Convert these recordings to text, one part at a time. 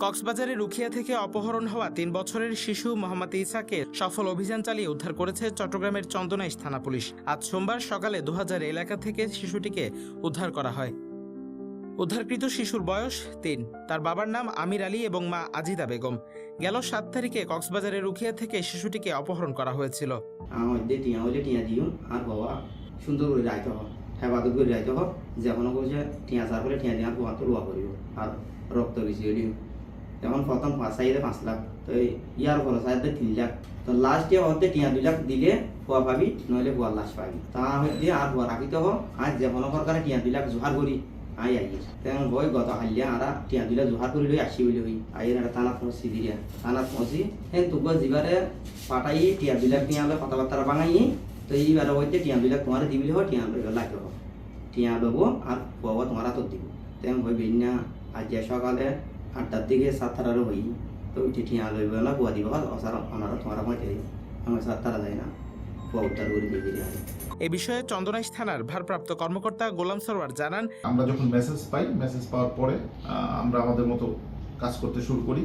কক্সবাজারের রুখিয়া থেকে অপহরণ হওয়া তিন বছরের শিশু মোহাম্মদ ইসাকে সফল অভিযান চালিয়ে উদ্ধার করেছে চট্টগ্রামের চন্দনাইশ থানা পুলিশ। আজ সোমবার সকালে দুহাজার এলাকা থেকে শিশুটিকে উদ্ধার করা হয়। উদ্ধারকৃত শিশুর বয়স তিন। তার বাবার নাম আমির আলী এবং মা আজিদা বেগম। গেল সাত তারিখে কক্সবাজারের রুখিয়া থেকে শিশুটিকে অপহরণ করা হয়েছিল। রক্ত বেশি যেমন প্রথম পাঁচ সাইডে পাঁচ লাখ তো ইয়ার পর সাইডে তিন লাখ তো লাস্ট মধ্যে টিয়া দুই লাখ দিলে পোয়া পাবি নইলে পোয়া লাশ পাবি তা হইতে আর পোয়া রাখিতে হোক আজ যেমন প্রকারে টিয়া দুই লাখ জোহার করি আই আই তেমন বই গত হালিয়া আরা টিয়া দুই লাখ জোহার করি লই আসি বলে হই আইয়ের একটা টানাত পৌঁছি দিয়া টানাত পৌঁছি হেন তুক যিবারে পাঠাই টিয়া দুই লাখ টিয়া কথাবার্তা বাঙাই তো এইবারে হইতে টিয়া দুই লাখ তোমার দিবি হোক টিয়া লাগে হোক টিয়া লব আর বাবা তোমার হাতত দিব তেমন হইবি না আজ সকালে আটটার দিকে সাতটারও হই তো ওইটি টিয়া লইব না বুয়া দিব অসার ওনারা তোমার পৌঁছে আমার সাতটারা যায় না বুয়া উত্তর করে দিয়ে হয় এ বিষয়ে চন্দনাইশ থানার ভারপ্রাপ্ত কর্মকর্তা গোলাম সরওয়ার জানান আমরা যখন মেসেজ পাই মেসেজ পাওয়ার পরে আমরা আমাদের মতো কাজ করতে শুরু করি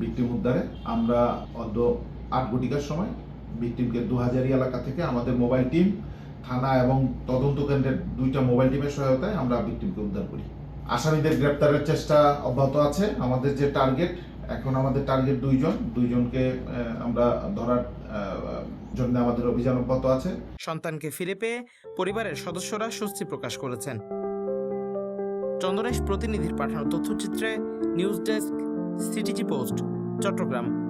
ভিকটিম উদ্ধারে। আমরা অর্ধ আট ঘটিকার সময় ভিকটিমকে দু হাজারি এলাকা থেকে আমাদের মোবাইল টিম থানা এবং তদন্ত কেন্দ্রের দুইটা মোবাইল টিমের সহায়তায় আমরা ভিকটিমকে উদ্ধার করি। আসামিদের গ্রেপ্তারের চেষ্টা অব্যাহত আছে। আমাদের যে টার্গেট এখন আমাদের টার্গেট দুইজন। দুইজনকে আমরা ধরার জন্য আমাদের অভিযান অব্যাহত আছে। সন্তানকে ফিরে পেয়ে পরিবারের সদস্যরা স্বস্তি প্রকাশ করেছেন। চন্দনেশ প্রতিনিধির পাঠানো তথ্যচিত্রে news desk, CTG post, Chattogram.